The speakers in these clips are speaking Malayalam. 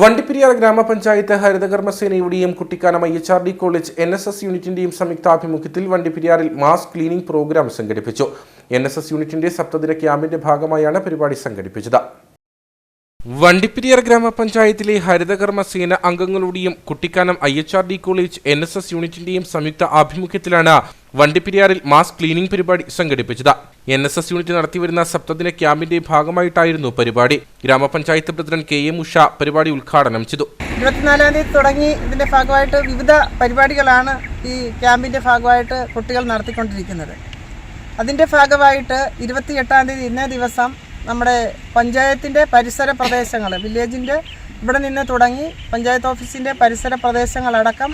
വണ്ടിപ്പെരിയാർ ഗ്രാമപഞ്ചായത്ത് ഹരിതകർമ്മസേനയുടെയും Kuttikkanam I H R D college N S S യൂണിറ്റിന്റെയും സംയുക്താഭിമുഖ്യത്തിൽ വണ്ടിപ്പെരിയാറിൽ മാസ് ക്ലീനിംഗ് പ്രോഗ്രാം സംഘടിപ്പിച്ചു. എൻ എസ് എസ് യൂണിറ്റിന്റെ സപ്തദിന ക്യാമ്പിന്റെ ഭാഗമായാണ് പരിപാടി സംഘടിപ്പിച്ചത്. വണ്ടിപ്പെരിയാർ ഗ്രാമപഞ്ചായത്തിലെ ഹരിതകർമ്മ സേന അംഗങ്ങളുടെയും Kuttikkanam I H R D college N S S യൂണിറ്റിന്റെയും സംയുക്ത ആഭിമുഖ്യത്തിലാണ് വണ്ടിപ്പെരിയാറിൽ മാസ് ക്ലീനിംഗ് പരിപാടി സംഘടിപ്പിച്ചത്. എൻ എസ് എസ് യൂണിറ്റ് നടത്തിവരുന്ന സപ്തദിന ക്യാമ്പിന്റെ ഭാഗമായിട്ടായിരുന്നു പരിപാടി. ഗ്രാമപഞ്ചായത്ത് പ്രസിഡന്റ് കെ എം ഉഷ പരിപാടി ഉദ്ഘാടനം ചെയ്തു. ഇരുപത്തിനാലാം തീയതി തുടങ്ങി ഇതിന്റെ ഭാഗമായിട്ട് വിവിധ പരിപാടികളാണ് ഈ ക്യാമ്പിന്റെ ഭാഗമായിട്ട് കുട്ടികൾ നടത്തിക്കൊണ്ടിരിക്കുന്നത്. അതിന്റെ ഭാഗമായിട്ട് ഇരുപത്തിയെട്ടാം തീയതി ഇന്നേ ദിവസം നമ്മുടെ പഞ്ചായത്തിന്റെ പരിസര പ്രദേശങ്ങൾ വില്ലേജിന്റെ ഇവിടെ നിന്ന് തുടങ്ങി പഞ്ചായത്ത് ഓഫീസിന്റെ പരിസര പ്രദേശങ്ങളടക്കം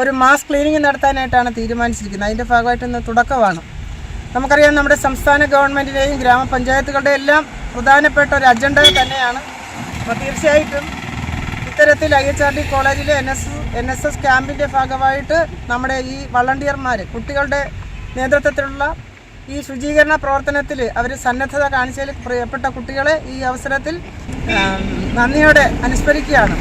ഒരു മാസ് ക്ലീനിങ് നടത്താനായിട്ടാണ് തീരുമാനിച്ചിരിക്കുന്നത്. അതിന്റെ ഭാഗമായിട്ട് ഇന്ന് തുടക്കമാണ്. നമുക്കറിയാം നമ്മുടെ സംസ്ഥാന ഗവൺമെന്റിന്റെയും ഗ്രാമപഞ്ചായത്തുകളുടെ എല്ലാം പ്രധാനപ്പെട്ട ഒരു അജണ്ട തന്നെയാണ്. അപ്പോൾ തീർച്ചയായിട്ടും ഇത്തരത്തിൽ ഐ എച്ച് ആർ ഡി കോളേജിലെ N S N S S ക്യാമ്പിന്റെ ഭാഗമായിട്ട് നമ്മുടെ ഈ വളണ്ടിയർമാർ കുട്ടികളുടെ നേതൃത്വത്തിലുള്ള ഈ ശുചീകരണ പ്രവർത്തനത്തിൽ അവർ സന്നദ്ധത കാണിച്ചതിൽ പ്രിയപ്പെട്ട കുട്ടികളെ ഈ അവസരത്തിൽ നന്ദിയോടെ അനുസ്മരിക്കുകയാണ്.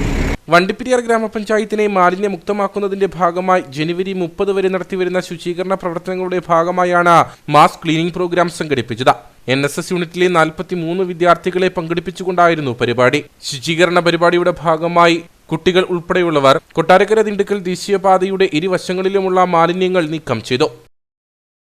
വണ്ടിപ്പെരിയാർ ഗ്രാമപഞ്ചായത്തിനെ മാലിന്യമുക്തമാക്കുന്നതിന്റെ ഭാഗമായി ജനുവരി മുപ്പത് വരെ നടത്തിവരുന്ന ശുചീകരണ പ്രവർത്തനങ്ങളുടെ ഭാഗമായാണ് മാസ് ക്ലീനിംഗ് പ്രോഗ്രാം സംഘടിപ്പിച്ചത്. എൻ എസ് എസ് യൂണിറ്റിലെ നാൽപ്പത്തി മൂന്ന് വിദ്യാർത്ഥികളെ പങ്കെടുപ്പിച്ചുകൊണ്ടായിരുന്നു പരിപാടി. ശുചീകരണ പരിപാടിയുടെ ഭാഗമായി കുട്ടികൾ ഉൾപ്പെടെയുള്ളവർ കൊട്ടാരക്കര ദിണ്ടുക്കൽ ദേശീയപാതയുടെ ഇരുവശങ്ങളിലുമുള്ള മാലിന്യങ്ങൾ നീക്കം ചെയ്തു.